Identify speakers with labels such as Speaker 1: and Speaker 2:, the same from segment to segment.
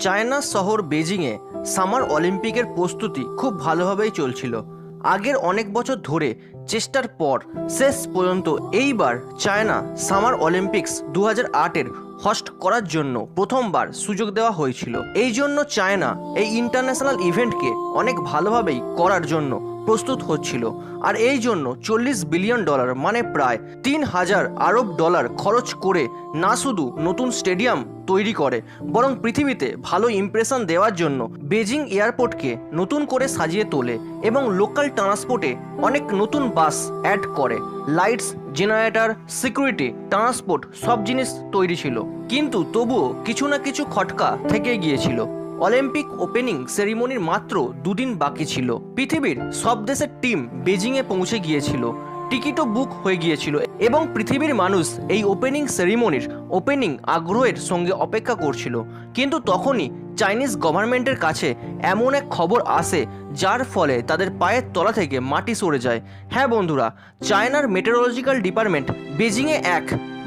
Speaker 1: China শহর বেজিংয়ে summer অলিম্পিকের প্রস্তুতি খুব ভালোভাবেই চলছিল। আগের অনেক বছর ধরে চেষ্টার পর শেষ পর্যন্ত এইবার চায়না সামার অলিম্পিক্স দু হাজার আটের হস্ট করার জন্য প্রথমবার সুযোগ দেওয়া হয়েছিল। এই জন্য চায়না এই ইন্টারন্যাশনাল ইভেন্টকে অনেক ভালোভাবেই করার জন্য প্রস্তুত হচ্ছিল। আর এই জন্য চল্লিশ বিলিয়ন ডলার মানে প্রায় তিন হাজার আরব ডলার খরচ করে না শুধু নতুন স্টেডিয়াম তৈরি করে, বরং পৃথিবীতে ভালো ইমপ্রেশন দেওয়ার জন্য বেজিং এয়ারপোর্টকে নতুন করে সাজিয়ে তোলে এবং লোকাল ট্রান্সপোর্টে অনেক নতুন বাস অ্যাড করে। লাইটস জেনারেটর সিকিউরিটি ট্রান্সপোর্ট সব জিনিস তৈরি ছিল। কিন্তু তবুও কিছু না কিছু খটকা থেকে গিয়েছিল। অলিম্পিক ওপেনিং সেরিমনির মাত্র দুদিন বাকি ছিল। পৃথিবীর সব দেশের টিম বেজিংয়ে পৌঁছে গিয়েছিল। টিকিটও বুক হয়ে গিয়েছিল এবং পৃথিবীর মানুষ এই ওপেনিং সেরিমনির ওপেনিং আগ্রহের সঙ্গে অপেক্ষা করছিল। কিন্তু তখনই চাইনিজ গভর্নমেন্টের কাছে এমন এক খবর আসে, যার ফলে তাদের পায়ের তলা থেকে মাটি সরে যায়। হ্যাঁ বন্ধুরা, চায়নার মেটেরোলজিক্যাল ডিপার্টমেন্ট বেজিংয়ে এক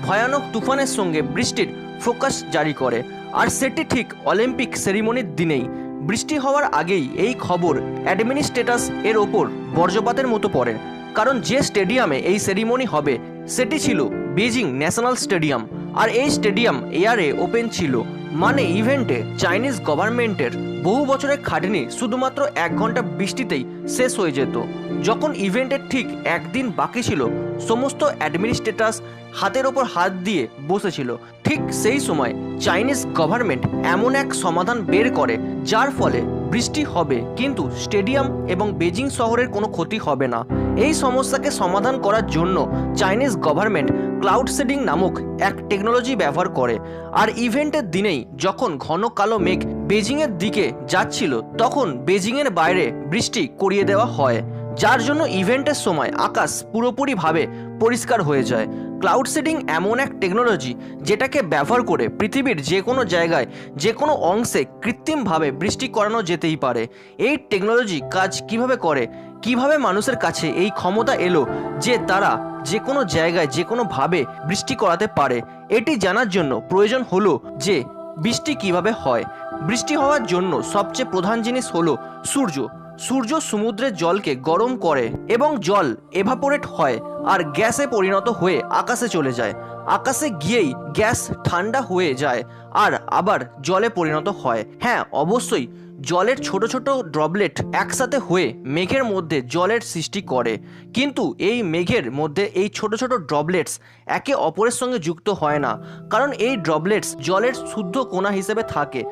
Speaker 1: ভয়ানক তুফানের সঙ্গে বৃষ্টির ফোকাস জারি করে। আর সেটি ঠিক অলিম্পিক সেরিমনির দিনেই। বৃষ্টি হওয়ার আগেই এই খবর অ্যাডমিনিস্ট্রেটাস এর ওপর বর্জ্যপাতের মতো পড়ে। কারণ যে স্টেডিয়ামে এই সেরিমনি হবে, সেটি ছিল বেজিং ন্যাশনাল স্টেডিয়াম। আর এই স্টেডিয়াম এয়ারে ওপেন ছিল। মানে ইভেন্টে চাইনিজ গভর্নমেন্টের বহু বছরের খাটনি শুধুমাত্র এক ঘণ্টা বৃষ্টিতেই শেষ হয়ে যেত। যখন ইভেন্টের ঠিক একদিন বাকি ছিল, সমস্ত অ্যাডমিনিস্ট্রেটাস হাতের ওপর হাত দিয়ে বসেছিল। ঠিক সেই সময় চাইনিজ গভর্নমেন্ট এমন এক সমাধান বের করে, যার ফলে বৃষ্টি হবে, কিন্তু স্টেডিয়াম এবং বেজিং শহরের কোনো ক্ষতি হবে না। এই সমস্যাকে সমাধান করার জন্য চাইনিজ গভর্নমেন্ট ক্লাউড সেডিং নামক এক টেকনোলজি ব্যবহার করে। আর ইভেন্টের দিনেই যখন ঘন কালো মেঘ বেজিংয়ের দিকে যাচ্ছিল, তখন বেজিংয়ের বাইরে বৃষ্টি করিয়ে দেওয়া হয়। যার জন্য ইভেন্টের সময় আকাশ পুরোপুরিভাবে পরিষ্কার হয়ে যায়। ক্লাউড সেটিং এমন এক টেকনোলজি যেটাকে ব্যবহার করে পৃথিবীর যে কোনো জায়গায় যে কোনো অংশে কৃত্রিমভাবে বৃষ্টি করানো যেতেই পারে। এই টেকনোলজি কাজ কীভাবে করে? কীভাবে মানুষের কাছে এই ক্ষমতা এলো যে তারা যে কোনো জায়গায় যে কোনোভাবে বৃষ্টি করাতে পারে? এটি জানার জন্য প্রয়োজন হলো যে বৃষ্টি কীভাবে হয়। বৃষ্টি হওয়ার জন্য সবচেয়ে প্রধান জিনিস হলো সূর্য। সূর্য সমুদ্রের জলকে গরম করে এবং জল এভাপোরেট হয় আর গ্যাসে পরিণত হয়ে আকাশে চলে যায়। আকাশে গিয়েই গ্যাস ঠান্ডা হয়ে যায় আর আবার জলে পরিণত হয়। হ্যাঁ অবশ্যই জলের ছোট ছোট ড্রবলেট একসাথে হয়ে মেঘের মধ্যে জলের সৃষ্টি করে। কিন্তু এই মেঘের মধ্যে এই ছোট ছোট ড্রবলেটস একে অপরের সঙ্গে যুক্ত হয় না। কারণ এই ড্রবলেটস জলের শুদ্ধ কোণা হিসেবে থাকে।